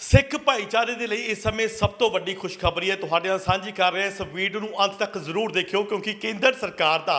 ਸਿੱਖ ਭਾਈਚਾਰੇ ਦੇ ਲਈ ਇਸ ਸਮੇਂ ਸਭ ਤੋਂ ਵੱਡੀ ਖੁਸ਼ਖਬਰੀ ਹੈ। ਤੁਹਾਡੇ ਨਾਲ ਸਾਂਝੀ ਕਰ ਰਹੇ ਹਾਂ ਇਸ ਵੀਡੀਓ ਨੂੰ ਅੰਤ ਤੱਕ ਜ਼ਰੂਰ ਦੇਖਿਓ ਕਿਉਂਕਿ ਕੇਂਦਰ ਸਰਕਾਰ ਦਾ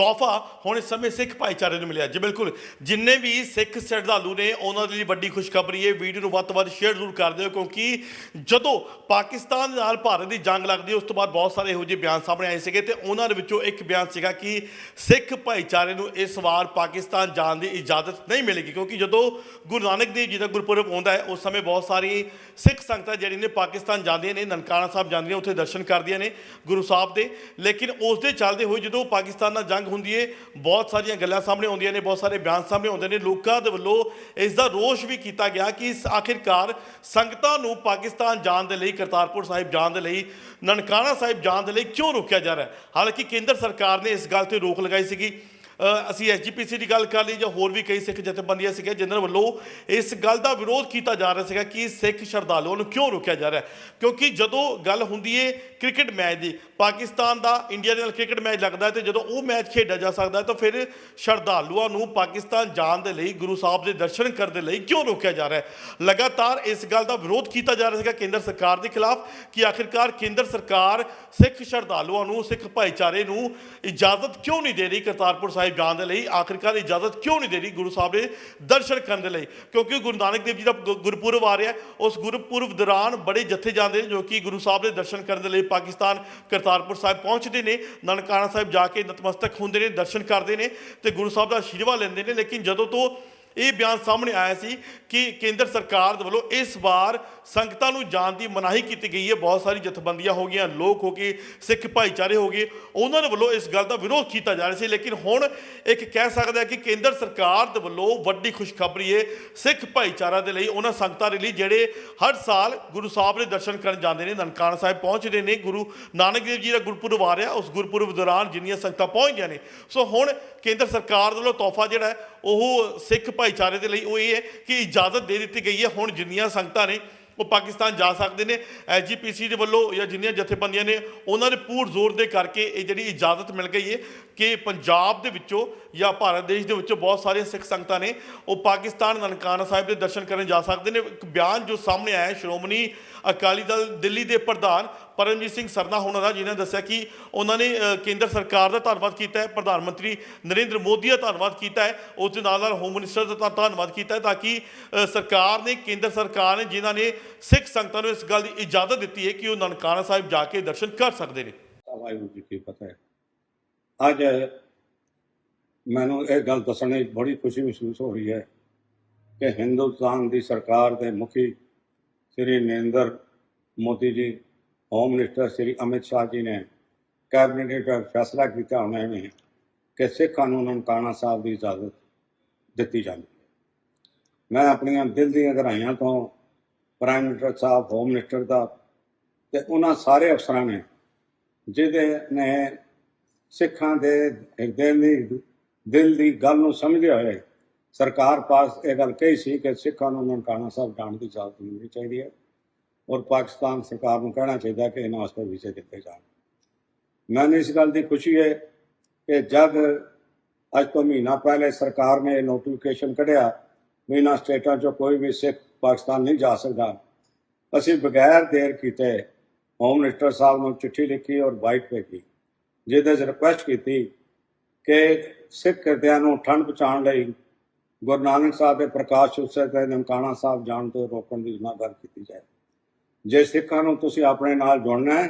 ਤੋਹਫਾ ਹੁਣ ਇਸ ਸਮੇਂ ਸਿੱਖ ਭਾਈਚਾਰੇ ਨੂੰ ਮਿਲਿਆ। ਜੀ ਬਿਲਕੁਲ। ਜਿੰਨੇ ਵੀ ਸਿੱਖ ਸ਼ਰਧਾਲੂ ਨੇ, ਉਹਨਾਂ ਦੇ ਲਈ ਵੱਡੀ ਖੁਸ਼ਖਬਰੀ ਹੈ। ਵੀਡੀਓ ਨੂੰ ਵੱਧ ਤੋਂ ਵੱਧ ਸ਼ੇਅਰ ਜ਼ਰੂਰ ਕਰ ਦਿਓ, ਕਿਉਂਕਿ ਜਦੋਂ ਪਾਕਿਸਤਾਨ ਨਾਲ ਭਾਰਤ ਦੀ ਜੰਗ ਲੱਗਦੀ ਉਸ ਤੋਂ ਬਾਅਦ ਬਹੁਤ ਸਾਰੇ ਇਹੋ ਜਿਹੇ ਬਿਆਨ ਸਾਹਮਣੇ ਆਏ ਸੀਗੇ ਤੇ ਉਹਨਾਂ ਦੇ ਵਿੱਚੋਂ ਇੱਕ ਬਿਆਨ ਸੀਗਾ ਕਿ ਸਿੱਖ ਭਾਈਚਾਰੇ ਨੂੰ ਇਸ ਵਾਰ ਪਾਕਿਸਤਾਨ ਜਾਣ ਦੀ ਇਜਾਜ਼ਤ ਨਹੀਂ ਮਿਲੇਗੀ, ਕਿਉਂਕਿ ਜਦੋਂ ਗੁਰੂ ਨਾਨਕ ਦੇਵ ਜੀ ਦਾ ਗੁਰਪੁਰਬ ਆਉਂਦਾ ਹੈ, ਉਸ ਸਮੇਂ ਬਹੁਤ ਸਾਰੀ ਸਿੱਖ ਸੰਗਤਾਂ ਜਿਹੜੀਆਂ ਨੇ ਪਾਕਿਸਤਾਨ ਜਾਂਦੀਆਂ ਨੇ, ਨਨਕਾਣਾ ਸਾਹਿਬ ਜਾਂਦੀਆਂ ਉੱਥੇ ਦਰਸ਼ਨ ਕਰਦੀਆਂ ਨੇ ਗੁਰੂ ਸਾਹਿਬ ਦੇ। ਲੇਕਿਨ ਉਸ ਦੇ ਚੱਲਦੇ ਹੋਏ ਜਦੋਂ ਪਾਕਿਸਤਾਨ ਨਾਲ ਜੰਗ ਹੁੰਦੀ ਹੈ ਬਹੁਤ ਸਾਰੀਆਂ ਗੱਲਾਂ ਸਾਹਮਣੇ ਆਉਂਦੀਆਂ ਨੇ, ਬਹੁਤ ਸਾਰੇ ਬਿਆਨ ਸਾਹਮਣੇ ਆਉਂਦੇ ਨੇ। ਲੋਕਾਂ ਦੇ ਵੱਲੋਂ ਇਸ ਦਾ ਰੋਸ਼ ਵੀ ਕੀਤਾ ਗਿਆ ਕਿ ਇਸ ਆਖਿਰਕਾਰ ਸੰਗਤਾਂ ਨੂੰ ਪਾਕਿਸਤਾਨ ਜਾਣ ਦੇ ਲਈ, ਕਰਤਾਰਪੁਰ ਸਾਹਿਬ ਜਾਣ ਦੇ ਲਈ, ਨਨਕਾਣਾ ਸਾਹਿਬ ਜਾਣ ਦੇ ਲਈ ਕਿਉਂ ਰੋਕਿਆ ਜਾ ਰਿਹਾ ਹਾਲਾਂਕਿ ਕੇਂਦਰ ਸਰਕਾਰ ਨੇ ਇਸ ਗੱਲ ਤੇ ਰੋਕ ਲਗਾਈ ਸੀਗੀ। ਅਸੀਂ ਐਸਜੀਪੀਸੀ ਦੀ ਗੱਲ ਕਰ ਲਈ ਜਾਂ ਹੋਰ ਵੀ ਕਈ ਸਿੱਖ ਜਥੇਬੰਦੀਆਂ ਸੀਗੇ ਜਿਨ੍ਹਾਂ ਵੱਲੋਂ ਇਸ ਗੱਲ ਦਾ ਵਿਰੋਧ ਕੀਤਾ ਜਾ ਰਿਹਾ ਸੀਗਾ ਕਿ ਸਿੱਖ ਸ਼ਰਧਾਲੂਆਂ ਨੂੰ ਕਿਉਂ ਰੋਕਿਆ ਜਾ ਰਿਹਾ ਕਿਉਂਕਿ ਜਦੋਂ ਗੱਲ ਹੁੰਦੀ ਹੈ ਕ੍ਰਿਕਟ ਮੈਚ ਦੀ, ਪਾਕਿਸਤਾਨ ਦਾ, ਇੰਡੀਆ ਦੇ ਨਾਲ ਕ੍ਰਿਕਟ ਮੈਚ ਲੱਗਦਾ ਹੈ ਤੇ ਜਦੋਂ ਉਹ ਮੈਚ ਖੇਡਿਆ ਜਾ ਸਕਦਾ ਤਾਂ ਫਿਰ ਸ਼ਰਧਾਲੂਆਂ ਨੂੰ ਪਾਕਿਸਤਾਨ ਜਾਣ ਦੇ ਲਈ, ਗੁਰੂ ਸਾਹਿਬ ਦੇ ਦਰਸ਼ਨ ਕਰਨ ਦੇ ਲਈ ਕਿਉਂ ਰੋਕਿਆ ਜਾ ਰਿਹਾ ਲਗਾਤਾਰ ਇਸ ਗੱਲ ਦਾ ਵਿਰੋਧ ਕੀਤਾ ਜਾ ਰਿਹਾ ਸੀਗਾ ਕੇਂਦਰ ਸਰਕਾਰ ਦੇ ਖਿਲਾਫ ਕਿ ਆਖਿਰਕਾਰ ਕੇਂਦਰ ਸਰਕਾਰ ਸਿੱਖ ਸ਼ਰਧਾਲੂਆਂ ਨੂੰ, ਸਿੱਖ ਭਾਈਚਾਰੇ ਨੂੰ ਇਜਾਜ਼ਤ ਕਿਉਂ ਨਹੀਂ ਦੇ ਰਹੀ ਕਰਤਾਰਪੁਰ ਸਾਹਿਬ ਜਾਣ ਦੇ ਲਈ ਆਖਿਰਕਾਰ ਇਜਾਜ਼ਤ ਕਿਉਂ ਨਹੀਂ ਦੇ ਰਹੀ ਗੁਰੂ ਸਾਹਿਬ ਦੇ ਦਰਸ਼ਨ ਕਰਨ ਦੇ ਲਈ? ਕਿਉਂਕਿ ਗੁਰੂ ਨਾਨਕ ਦੇਵ ਜੀ ਦਾ ਗੁਰਪੁਰਬ ਆ ਰਿਹਾ ਉਸ ਗੁਰਪੁਰਬ ਦੌਰਾਨ ਬੜੇ ਜਥੇ ਜਾਂਦੇ ਨੇ ਜੋ ਕਿ ਗੁਰੂ ਸਾਹਿਬ ਦੇ ਦਰਸ਼ਨ ਕਰਨ ਦੇ ਲਈ ਪਾਕਿਸਤਾਨ ਕਰਤਾਰਪੁਰ ਸਾਹਿਬ ਪਹੁੰਚਦੇ ਨੇ। ਨਨਕਾਣਾ ਸਾਹਿਬ ਜਾ ਕੇ ਨਤਮਸਤਕ ਹੁੰਦੇ ਨੇ, ਦਰਸ਼ਨ ਕਰਦੇ ਨੇ ਤੇ ਗੁਰੂ ਸਾਹਿਬ ਦਾ ਆਸ਼ੀਰਵਾਦ ਲੈਂਦੇ ਨੇ। ਲੇਕਿਨ ਜਦੋਂ ਤੋਂ ਇਹ ਬਿਆਨ ਸਾਹਮਣੇ ਆਇਆ ਸੀ ਕਿ ਕੇਂਦਰ ਸਰਕਾਰ ਦੇ ਵੱਲੋਂ ਇਸ ਵਾਰ ਸੰਗਤਾਂ ਨੂੰ ਜਾਣ ਦੀ ਮਨਾਹੀ ਕੀਤੀ ਗਈ ਹੈ। ਬਹੁਤ ਸਾਰੀ ਜਥੇਬੰਦੀਆਂ ਹੋ ਗਈਆਂ, ਲੋਕ ਹੋ ਗਏ, ਸਿੱਖ ਭਾਈਚਾਰੇ ਹੋ ਗਏ, ਉਹਨਾਂ ਦੇ ਵੱਲੋਂ ਇਸ ਗੱਲ ਦਾ ਵਿਰੋਧ ਕੀਤਾ ਜਾ ਰਿਹਾ ਸੀ। ਲੇਕਿਨ ਹੁਣ ਇੱਕ ਕਹਿ ਸਕਦਾ ਹੈ ਕਿ ਕੇਂਦਰ ਸਰਕਾਰ ਦੇ ਵੱਲੋਂ ਵੱਡੀ ਖੁਸ਼ਖਬਰੀ ਹੈ ਸਿੱਖ ਭਾਈਚਾਰਾ ਦੇ ਲਈ। ਉਹਨਾਂ ਸੰਗਤਾਂ ਦੇ ਲਈ ਜਿਹੜੇ ਹਰ ਸਾਲ ਗੁਰੂ ਸਾਹਿਬ ਦੇ ਦਰਸ਼ਨ ਕਰਨ ਜਾਂਦੇ ਨੇ, ਨਨਕਾਣਾ ਸਾਹਿਬ ਪਹੁੰਚਦੇ ਨੇ, ਗੁਰੂ ਨਾਨਕ ਦੇਵ ਜੀ ਦਾ ਗੁਰਪੁਰਬ ਆ ਰਿਹਾ, ਉਸ ਗੁਰਪੁਰਬ ਦੌਰਾਨ ਜਿੰਨੀਆਂ ਸੰਗਤਾਂ ਪਹੁੰਚਦੀਆਂ ਨੇ। ਸੋ ਹੁਣ ਕੇਂਦਰ ਸਰਕਾਰ ਦੇ ਵੱਲੋਂ ਤੋਹਫਾ ਜਿਹੜਾ ਉਹ ਸਿੱਖ ਭਾਈਚਾਰੇ ਦੇ ਲਈ ਉਹ ਇਹ ਹੈ ਕਿ ਇਜਾਜ਼ਤ ਦੇ ਦਿੱਤੀ ਗਈ ਹੈ। ਹੁਣ ਜਿੰਨੀਆਂ ਸੰਗਤਾਂ ਨੇ ਉਹ ਪਾਕਿਸਤਾਨ ਜਾ ਸਕਦੇ ਨੇ ਐਸਜੀਪੀਸੀ ਦੇ ਵੱਲੋਂ ਜਾਂ ਜਿੰਨੀਆਂ ਜਥੇਬੰਦੀਆਂ ਨੇ, ਉਹਨਾਂ ਨੇ ਪੂਰ ਜ਼ੋਰ ਦੇ ਕਰਕੇ ਇਹ ਜਿਹੜੀ ਇਜਾਜ਼ਤ ਮਿਲ ਗਈ ਹੈ ਕਿ ਪੰਜਾਬ ਦੇ ਵਿੱਚੋਂ ਜਾਂ ਭਾਰਤ ਦੇਸ਼ ਦੇ ਵਿੱਚੋਂ ਬਹੁਤ ਸਾਰੀਆਂ ਸਿੱਖ ਸੰਗਤਾਂ ਨੇ ਉਹ ਪਾਕਿਸਤਾਨ ਨਨਕਾਣਾ ਸਾਹਿਬ ਦੇ ਦਰਸ਼ਨ ਕਰਨ ਜਾ ਸਕਦੇ ਨੇ। ਇੱਕ ਬਿਆਨ ਜੋ ਸਾਹਮਣੇ ਆਇਆ ਸ਼੍ਰੋਮਣੀ ਅਕਾਲੀ ਦਲ ਦਿੱਲੀ ਦੇ ਪ੍ਰਧਾਨ ਪਰਮਜੀਤ ਸਿੰਘ ਸਰਨਾ ਹੋਣਾ ਦਾ, ਜਿਨ੍ਹਾਂ ਦੱਸਿਆ ਕਿ ਉਹਨਾਂ ਨੇ ਕੇਂਦਰ ਸਰਕਾਰ ਦਾ ਧੰਨਵਾਦ ਕੀਤਾ ਹੈ, ਪ੍ਰਧਾਨ ਮੰਤਰੀ ਨਰਿੰਦਰ ਮੋਦੀ ਦਾ ਧੰਨਵਾਦ ਕੀਤਾ ਹੈ, ਉਸ ਦੇ ਨਾਲ ਨਾਲ ਹੋਮ ਮਿਨਿਸਟਰ ਦਾ ਧੰਨਵਾਦ ਕੀਤਾ ਹੈ, ਤਾਂ ਕਿ ਸਰਕਾਰ ਨੇ, ਕੇਂਦਰ ਸਰਕਾਰ ਨੇ, ਜਿਨ੍ਹਾਂ ਨੇ ਸਿੱਖ ਸੰਗਤਾਂ ਨੂੰ ਇਸ ਗੱਲ ਦੀ ਇਜਾਜ਼ਤ ਦਿੱਤੀ ਹੈ ਕਿ ਉਹ ਨਨਕਾਣਾ ਸਾਹਿਬ ਜਾ ਕੇ ਦਰਸ਼ਨ ਕਰ ਸਕਦੇ ਨੇ। ਵਾਹਿਗੁਰੂ ਜੀ ਕੀ ਫਤਿਹ। ਅੱਜ ਮੈਨੂੰ ਇਹ ਗੱਲ ਦੱਸਣ ਵਿੱਚ ਬੜੀ ਖੁਸ਼ੀ ਮਹਿਸੂਸ ਹੋ ਰਹੀ ਹੈ ਕਿ ਹਿੰਦੁਸਤਾਨ ਦੀ ਸਰਕਾਰ ਦੇ ਮੁਖੀ ਸ੍ਰੀ ਨਰਿੰਦਰ ਮੋਦੀ ਜੀ ਹੋਮ ਮਿਨਿਸਟਰ ਸ੍ਰੀ ਅਮਿਤ ਸ਼ਾਹ ਜੀ ਨੇ ਕੈਬਨਿਟ ਵਿੱਚ ਫੈਸਲਾ ਕੀਤਾ ਉਹਨਾਂ ਨੇ ਕਿ ਸਿੱਖਾਂ ਨੂੰ ਨਨਕਾਣਾ ਸਾਹਿਬ ਦੀ ਇਜਾਜ਼ਤ ਦਿੱਤੀ ਜਾਂਦੀ ਹੈ। ਮੈਂ ਆਪਣੀਆਂ ਦਿਲ ਦੀਆਂ ਗਹਿਰਾਈਆਂ ਤੋਂ ਪ੍ਰਾਈਮ ਮਿਨਿਸਟਰ ਸਾਹਿਬ ਹੋਮ ਮਿਨਿਸਟਰ ਦਾ ਤੇ ਉਹਨਾਂ ਸਾਰੇ ਅਫਸਰਾਂ ਨੇ, ਜਿਹਦੇ ਨੇ ਸਿੱਖਾਂ ਦੇ ਹਿਰਦੇ ਦੀ, ਦਿਲ ਦੀ ਗੱਲ ਨੂੰ ਸਮਝਦੇ ਹੋਏ ਸਰਕਾਰ ਪਾਸ ਇਹ ਗੱਲ ਕਹੀ ਸੀ ਕਿ ਸਿੱਖਾਂ ਨੂੰ ਨਨਕਾਣਾ ਸਾਹਿਬ ਜਾਣ ਦੀ ਇਜਾਜ਼ਤ ਮਿਲਣੀ ਚਾਹੀਦੀ ਹੈ। ਔਰ ਪਾਕਿਸਤਾਨ ਸਰਕਾਰ ਨੂੰ ਕਹਿਣਾ ਚਾਹੀਦਾ ਕਿ ਇਹਨਾਂ ਵਾਸਤੇ ਵੀਜ਼ੇ ਦਿੱਤੇ ਜਾਣ। ਮੈਨੂੰ ਇਸ ਗੱਲ ਦੀ ਖੁਸ਼ੀ ਹੈ ਕਿ ਜਦ ਅੱਜ ਤੋਂ ਮਹੀਨਾ ਪਹਿਲੇ ਸਰਕਾਰ ਨੇ ਨੋਟੀਫਿਕੇਸ਼ਨ ਕੱਢਿਆ ਵੀ ਇਹਨਾਂ ਸਟੇਟਾਂ 'ਚੋਂ ਕੋਈ ਵੀ ਸਿੱਖ ਪਾਕਿਸਤਾਨ ਨਹੀਂ ਜਾ ਸਕਦਾ। ਅਸੀਂ ਬਗੈਰ ਦੇਰ ਕੀਤੇ ਹੋਮ ਮਿਨਿਸਟਰ ਸਾਹਿਬ ਨੂੰ ਚਿੱਠੀ ਲਿਖੀ ਔਰ ਵਾਈਟ ਭੇਜੀ, ਜਿਹਦੇ 'ਚ ਰਿਕੁਐਸਟ ਕੀਤੀ ਕਿ ਸਿੱਖ ਕਿਰਦਿਆਂ ਨੂੰ ਠੰਡ ਪਹੁੰਚਾਉਣ ਲਈ ਗੁਰੂ ਨਾਨਕ ਸਾਹਿਬ ਦੇ ਪ੍ਰਕਾਸ਼ ਉਤਸਵ ਤੇ ਨਨਕਾਣਾ ਸਾਹਿਬ ਜਾਣ ਤੋਂ ਰੋਕਣ ਦੀ ਗੱਲ ਕੀਤੀ ਜਾਏ। ਜੇ ਸਿੱਖਾਂ ਨੂੰ ਤੁਸੀਂ ਆਪਣੇ ਨਾਲ ਜੋੜਨਾ ਹੈ,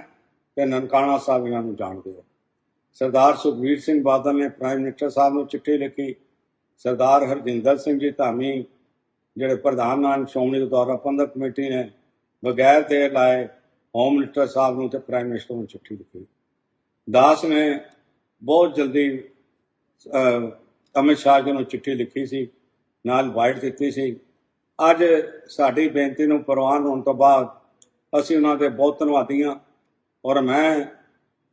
ਤੇ ਨਨਕਾਣਾ ਸਾਹਿਬ ਇਹਨਾਂ ਨੂੰ ਜਾਣਦੇ ਹੋ। ਸਰਦਾਰ ਸੁਖਬੀਰ ਸਿੰਘ ਬਾਦਲ ਨੇ ਪ੍ਰਾਈਮ ਮਿਨਿਸਟਰ ਸਾਹਿਬ ਨੂੰ ਚਿੱਠੀ ਲਿਖੀ। ਸਰਦਾਰ ਹਰਜਿੰਦਰ ਸਿੰਘ ਜੀ ਧਾਮੀ, ਜਿਹੜੇ ਪ੍ਰਧਾਨ ਨਾਨਕ ਸ਼੍ਰੋਮਣੀ ਗੁਰਦੁਆਰਾ ਪ੍ਰਬੰਧਕ ਕਮੇਟੀ ਨੇ, ਬਗੈਰ ਤੇ ਲਾਏ ਹੋਮ ਮਿਨਿਸਟਰ ਸਾਹਿਬ ਨੂੰ ਤੇ ਪ੍ਰਾਈਮ ਮਿਨਿਸਟਰ ਨੂੰ ਚਿੱਠੀ ਲਿਖੀ। ਦਾਸ ਨੇ ਬਹੁਤ ਜਲਦੀ ਅਮਿਤ ਸ਼ਾਹ ਜੀ ਨੂੰ ਚਿੱਠੀ ਲਿਖੀ ਸੀ, ਨਾਲ ਵਾਈਟ ਦਿੱਤੀ ਸੀ। ਅੱਜ ਸਾਡੀ ਬੇਨਤੀ ਨੂੰ ਪ੍ਰਵਾਨ ਹੋਣ ਤੋਂ ਬਾਅਦ ਅਸੀਂ ਉਹਨਾਂ ਦੇ ਬਹੁਤ ਧੰਨਵਾਦੀ ਹਾਂ। ਔਰ ਮੈਂ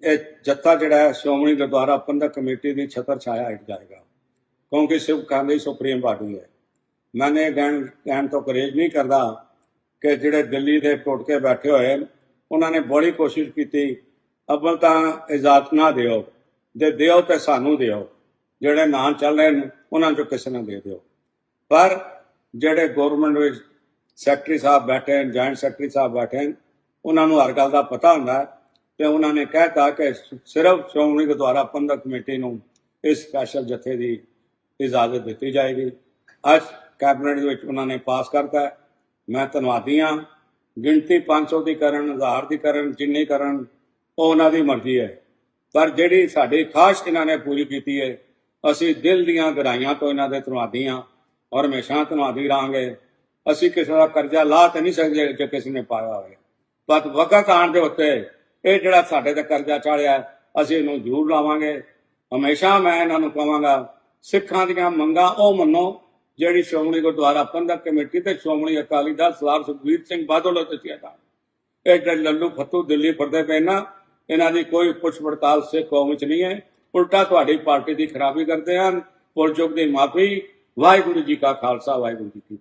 ਇਹ ਜੱਥਾ ਜਿਹੜਾ ਹੈ, ਸ਼੍ਰੋਮਣੀ ਗੁਰਦੁਆਰਾ ਪ੍ਰਬੰਧਕ ਕਮੇਟੀ ਦੀ ਛਤਰ ਛਾਇਆ ਹੇਠ ਜਾਏਗਾ। ਕਿਉਂਕਿ ਸ਼ਿਵ ਦੀ ਸੁਪਰੀਮ ਪਾਰਟੀ ਹੈ। ਮੈਨੇ ਇਹ ਕਹਿਣ ਕਹਿਣ ਤੋਂ ਕਰੇਜ ਨਹੀਂ ਕਰਦਾ ਕਿ ਜਿਹੜੇ ਦਿੱਲੀ ਦੇ ਟੁੱਟ ਕੇ ਬੈਠੇ ਹੋਏ ਉਹਨਾਂ ਨੇ ਬੜੀ ਕੋਸ਼ਿਸ਼ ਕੀਤੀ ਅੱਵਲ ਤਾਂ ਇਜਾਜ਼ਤ ਨਾ ਦਿਓ, ਜੇ ਦਿਓ ਤੇ ਸਾਨੂੰ ਦਿਓ। ਜਿਹੜੇ ਨਾਂ ਚੱਲ ਰਹੇ ਨੇ ਉਹਨਾਂ ਚੋਂ ਕਿਸੇ ਨੂੰ ਦੇ ਦਿਓ। ਪਰ ਜਿਹੜੇ ਗਵਰਨਮੈਂਟ ਵਿੱਚ ਸੈਕਟਰੀ ਸਾਹਿਬ ਬੈਠੇ ਹਨ ਜੁਆਇੰਟ ਸੈਕਟਰੀ ਸਾਹਿਬ ਬੈਠੇ ਹਨ। ਉਹਨਾਂ ਨੂੰ ਹਰ ਗੱਲ ਦਾ ਪਤਾ ਹੁੰਦਾ ਹੈ ਤੇ ਉਹਨਾਂ ਨੇ ਕਹਿਤਾ ਕਿ ਸਿਰਫ ਸ਼੍ਰੋਮਣੀ ਗੁਰਦੁਆਰਾ ਪ੍ਰਬੰਧਕ ਕਮੇਟੀ ਨੂੰ ਇਸ ਸਪੈਸ਼ਲ ਜਥੇ ਦੀ ਇਜਾਜ਼ਤ ਦਿੱਤੀ ਜਾਏਗੀ। ਅੱਜ ਕੈਬਨਿਟ ਦੇ ਵਿੱਚ ਉਹਨਾਂ ਨੇ ਪਾਸ ਕਰਤਾ ਮੈਂ ਧੰਨਵਾਦੀ ਹਾਂ। ਗਿਣਤੀ 500 ਦੀ ਕਰਨ 1000 ਦੀ ਕਰਨ, ਜਿੰਨੀ ਕਰਨ, ਉਹ ਉਹਨਾਂ ਦੀ ਮਰਜ਼ੀ ਹੈ। ਪਰ ਜਿਹੜੀ ਸਾਡੀ ਖਾਸ਼ ਇਹਨਾਂ ਨੇ ਪੂਰੀ ਕੀਤੀ ਹੈ, ਅਸੀਂ ਦਿਲ ਦੀਆਂ ਗਹਿਰਾਈਆਂ ਤੋਂ ਇਹਨਾਂ ਦੇ ਧੰਨਵਾਦੀ ਹਾਂ ਔਰ ਹਮੇਸ਼ਾ ਧੰਨਵਾਦੀ ਰਹਾਂਗੇ। ਅਸੀਂ ਕਿਸੇ ਦਾ ਕਰਜ਼ਾ ਲਾ ਤਾਂ ਨਹੀਂ ਸਕਦੇ ਜੇ ਕਿਸੇ ਨੇ ਪਾਇਆ ਹੋਵੇ। ਪਰ ਵਕਤ ਆਉਣ ਦੇ ਉੱਤੇ ਇਹ ਜਿਹੜਾ ਸਾਡੇ ਤੇ ਕਰਜ਼ਾ ਚਾੜਿਆ, ਅਸੀਂ ਇਹਨੂੰ ਜ਼ਰੂਰ ਲਾਵਾਂਗੇ। ਹਮੇਸ਼ਾ ਮੈਂ ਇਹਨਾਂ ਨੂੰ ਕਹਾਂਗਾ, ਸਿੱਖਾਂ ਦੀਆਂ ਮੰਗਾਂ ਉਹ ਮੰਨੋ, ਜਿਹੜੀ ਸ਼੍ਰੋਮਣੀ ਗੁਰਦੁਆਰਾ ਪ੍ਰਬੰਧਕ ਕਮੇਟੀ ਤੇ ਸ਼੍ਰੋਮਣੀ ਅਕਾਲੀ ਦਲ ਸਰਦਾਰ ਸੁਖਬੀਰ ਸਿੰਘ ਬਾਦਲ ਅਤੇ ਦਿੱਤੀਆਂ ਇਹ ਜਿਹੜੇ ਲੱਲੂ ਫੱਤੂ ਦਿੱਲੀ ਫਿਰਦੇ ਪਏ ਨਾ, ਇਹਨਾਂ ਦੀ ਕੋਈ ਪੁੱਛ ਪੜਤਾਲ ਸਿੱਖ ਕੌਮ ਵਿੱਚ ਨਹੀਂ ਹੈ। ਉਲਟਾ ਤੁਹਾਡੀ ਪਾਰਟੀ ਦੀ ਖਰਾਬੀ ਕਰਦੇ ਹਨ। ਪੁਰਜੋਗ ਦੀ ਮਾਫੀ। ਵਾਹਿਗੁਰੂ ਜੀ ਕਾ ਖਾਲਸਾ, ਵਾਹਿਗੁਰੂ ਜੀ ਕੀ